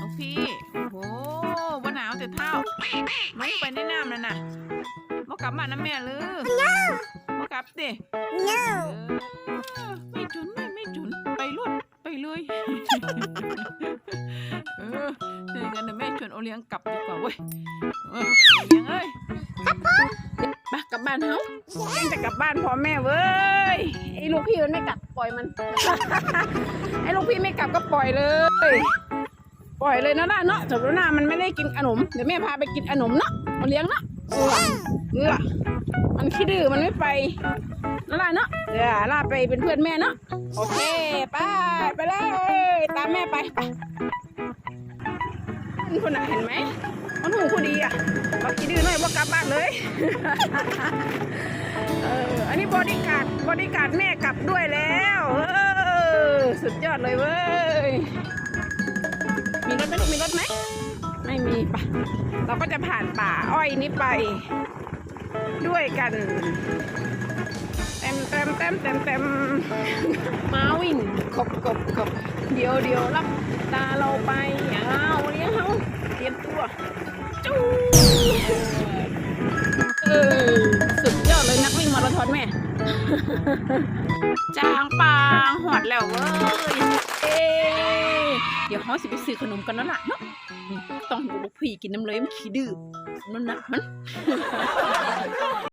ลูกพี่ โอ้โหบ่หนาวแต่เท่าไม่ไปในน้ำนั่นน่ะบ่กลับมานะแม่หรือบ่กลับดิ no เออไม่จุนไม่ไม่จุนไปรถไปเลยเออถ้าอย่างนั้นเดี๋ยวแม่ชวนโอเลี้ยงกลับดีกว่าเว้ยเออโอเลี้ยงเอ้ยกลับบ้านไปกลับบ้านเฮาเลี้ยงจะกลับบ้านพ่อแม่เว้ยไอ้ลูกพี่มันไม่กลับปล่อยมัน ไอ้ลูกพี่ไม่กลับก็ปล่อยเลยป ล่อยเลยนะล่ะเนาะสมมติว่ามันไม่ได้กินขนมเดี๋ยวแม่พาไปกินขนมเนาะเอาเลี้ยงเนาะเออเออมันขี้ดื้อมันไม่ไปนั่นล่ะเนาะเดี๋ยวล่าไปเป็นเพื่อนแม่เนาะโอเคไปไปเลยตามแม่ไปไปคนน่ะเห็นไหมมันหูผู้ดีอะว่าขี้ดื้อหน่อยว่ากลับบ้านเลยเอออันนี้บอดี้การ์ดบอดี้การ์ดแม่กลับด้วยแล้วเออสุดยอดเลยเว้ย ม่มีปะเราก็จะผ่านป่าอ้อยนี้ไปด้วยกัน เต็มเต็มเต็มเต็มเต็มมาวิ่งกบกบกบเดียวเดียวรับตาเราไปอ้าวเลี้ยงเขาเตรียมตัวจู้เออสุดยอดเลยนักวิ่งมาราธอนแม่จางปางหอดแล้วเว้ยเอ้ เดี๋ยวเขาสิไปซื้อขนมกันนั่นแหล่ะเนาะต้องหูบุกผีกินน้ำเลยมันขี้ดื้อมันหนักมัน